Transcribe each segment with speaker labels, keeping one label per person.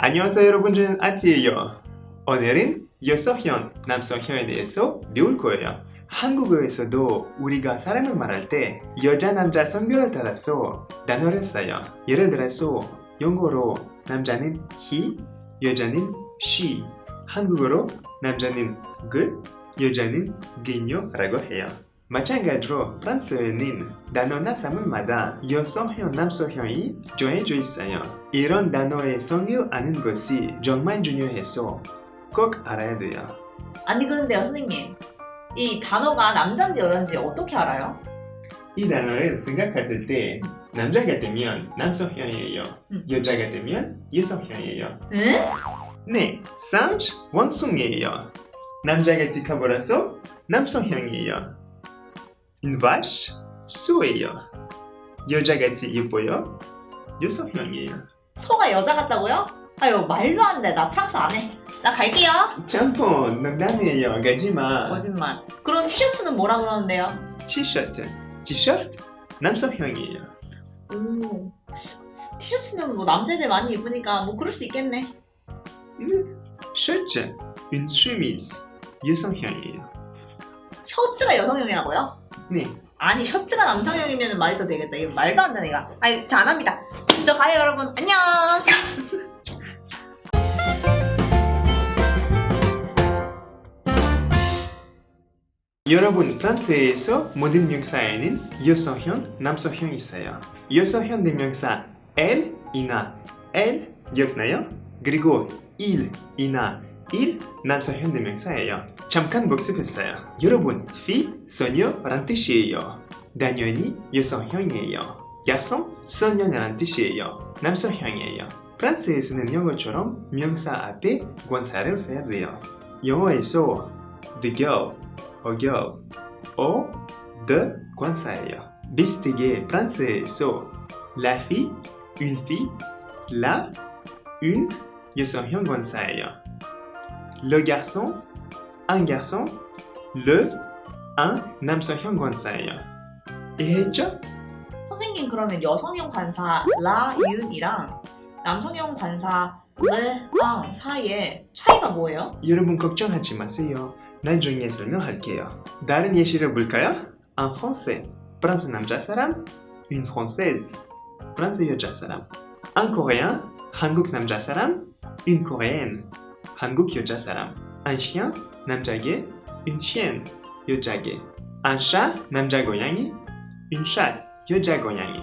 Speaker 1: 안녕하세요 여러분 저는 아티예요. 오늘은 여성형, 남성형에 대해서 배울 거예요. 한국어에서도 우리가 사람을 말할 때 여자, 남자 성별에 따라서 단어를 써요. 예를 들어서 영어로 남자는 he, 여자는 she. 한국어로 남자는 그, 여자는 그녀라고 해요 마찬가지로 프랑스어에는 단어나 사물마다 여성형, 남성형이 정해져 있어요. 이런 단어의 성을 아는 것이 정말 중요해서 꼭 알아야 돼요.
Speaker 2: 아니 그런데요 선생님 이 단어가 남자인지 여자인지 어떻게 알아요?
Speaker 1: 이 단어를 생각했을 때 남자가 되면 남성형이에요.
Speaker 2: 음.
Speaker 1: 여자가 되면 여성형이에요.
Speaker 2: 응?
Speaker 1: 네, 쌍 원숭이에요. 남자가 지켜보라서 남성형이에요. Vache 소예요. 여자같이 예뻐요. 여성형이에요.
Speaker 2: 소가 여자 같다고요? 아유 말도 안 돼 나 프랑스 안 해. 나 갈게요.
Speaker 1: 짬뽕 농담이에요. 가지마.
Speaker 2: 거짓말. 그럼 티셔츠는 뭐라 그러는데요?
Speaker 1: 티셔츠. 티셔츠? 남성형이에요.
Speaker 2: 오 티셔츠는 뭐 남자애들 많이 입으니까 뭐 그럴 수 있겠네.
Speaker 1: 음, 셔츠. une chemise. 여성형이에요.
Speaker 2: 셔츠가 여성형이라고요?
Speaker 1: 네.
Speaker 2: 아니 셔츠가 남성형이면 말이 더 되겠다. 이거 말도 안 되네 이거. 아니 저 안 합니다. 저 가요 여러분. 안녕.
Speaker 1: 여러분 프랑스에서 모든 명사에는 여성형, 남성형이 있어요. 여성형 대명사 el이나 el 기억나요? 그리고 il이나 il 남성형 대명사예요. 잠깐 복습했어요. 여러분 fille 소녀란 뜻이에요. 당연히 여성형이에요. garçon 소년이란 뜻이에요. 남성형이에요. 프랑스에서는 영어처럼 명사 앞에 관사를 써야 돼요. 영어에서 the girl a girl, o, the 관사예요. 비슷하게 프랑스에서 la fille, une fille, la, une 여성형 관사예요. Le garçon, un garçon, le, un 남성형 관사예요. 이해했죠?
Speaker 2: 선생님 그러면 여성형 관사 라윤이랑 남성형 관사 레랑 사이에 차이가 뭐예요?
Speaker 1: 여러분 걱정하지 마세요. 나중에 설명할게요. 다른 예시를 볼까요? Un français, 프랑스 남자 사람, une française, 프랑스 여자 사람. Un coréen, 한국 남자 사람, une coréenne, 한국 여자 사람. Une chienne, 여자개. Un chat, 남자 고양이, chatte, 여자 고양이.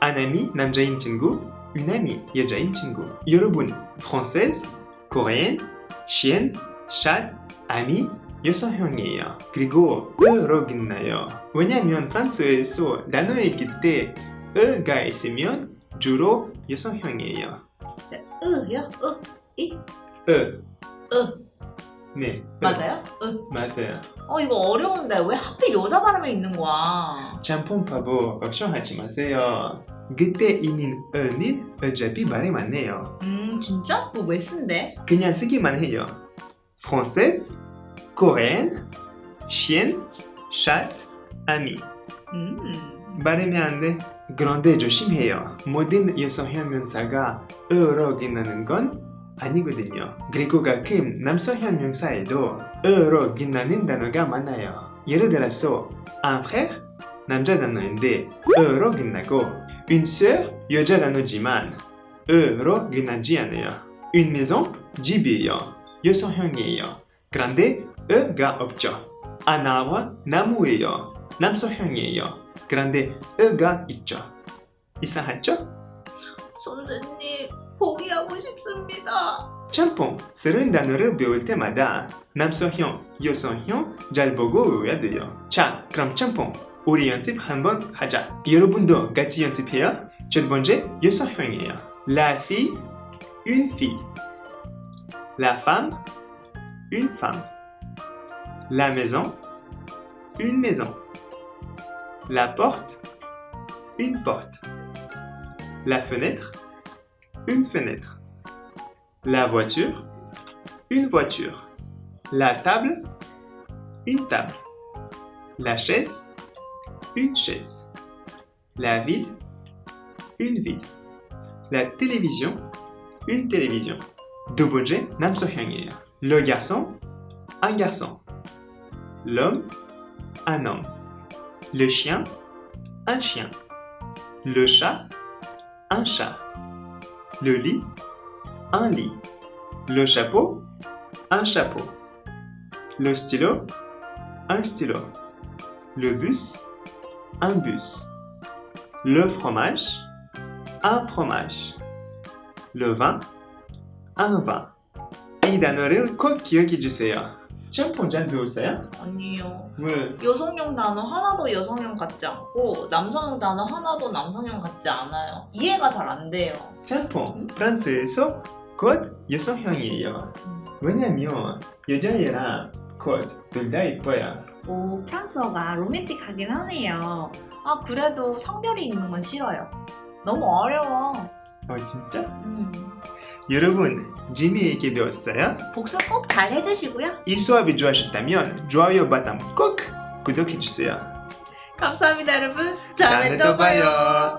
Speaker 1: Ami, 남자인 친구, amie, 여자인 친구. 여러분, française, coréenne, chienne, chat, ami, 여성형이에요. 그리고 으로 끝나요. 왜냐면 프랑스어에서 단어 읽을 때 으가 있으면 주로 여성형이에요.
Speaker 2: 이제 으요? 으? 이?
Speaker 1: 으.
Speaker 2: 으.
Speaker 1: 네. 으.
Speaker 2: 맞아요? 으.
Speaker 1: 맞아요.
Speaker 2: 어 이거 어려운데 왜 하필 여자 발음에 있는 거야?
Speaker 1: 짬뽕 바보 걱정하지 마세요. 그때 있는 으는 어차피 발음 안 해요.
Speaker 2: 음 진짜? 그거 왜 쓴대?
Speaker 1: 그냥 쓰기만 해요. française, coréenne, chienne, chat, ami.
Speaker 2: 음
Speaker 1: 발음이 안 돼. 그런데 조심해요. 모든 여성형 명사가 으로 끝나는 건 아니거든요. 그리고 가끔 남성형 명사에도 으로 끝나는 단어가 많아요. 예를 들어서 un frère 남자 단어인데 으로 끝나고 une sœur 여자 단어지만 으로 끝나지 않아요. une maison 집이에요. 여성형이에요. 그런데 으가 없죠. arbre 나무예요. 남성형이에요. 그런데 으가 있죠. 이상하죠?
Speaker 2: 선생님 포기하고 싶습니다.
Speaker 1: 짬뽕 새로운 단어를 배울 때마다 남성형, 여성형 잘 보고 외워야 돼요. 자, 그럼 짬뽕 우리 연습 한번 하자. 여러분도 같이 연습해요. 첫 번째 여성형이에요. La fille, une fille. La femme, une femme. La maison, une maison. La porte, une porte. La fenêtre, une fenêtre. La voiture, une voiture. La table, une table. La chaise, une chaise. La ville, une ville. La télévision, une télévision. Namsohyangir. Le garçon, un garçon. L'homme, un homme. Le chien, un chien. Le chat, un chat. Le lit, un lit. Le chapeau, un chapeau. Le stylo, un stylo. Le bus, un bus. Le fromage, un fromage. Le vin, un vin. 이 단어를 꼭 기억해 주세요. 짬뽕 잘 배웠어요?
Speaker 2: 아니요.
Speaker 1: 왜?
Speaker 2: 여성용 단어 하나도 여성용 같지 않고 남성용 단어 하나도 남성용 같지 않아요. 이해가 잘 안 돼요.
Speaker 1: 짬뽕 프랑스에서 곧 여성형이에요. 왜냐면 여자애랑 곧둘다 이뻐요.
Speaker 2: 오, 프랑스어가 로맨틱하긴 하네요. 아, 그래도 성별이 있는 건 싫어요. 너무 어려워.
Speaker 1: 어 진짜?
Speaker 2: 음.
Speaker 1: 여러분 지미에게 배웠어요?
Speaker 2: 복습 꼭 잘 해주시고요.
Speaker 1: 이 수업이 좋아하셨다면 좋아요 버튼 꼭 구독해 주세요.
Speaker 2: 감사합니다, 여러분.
Speaker 1: 다음에 또 봐요.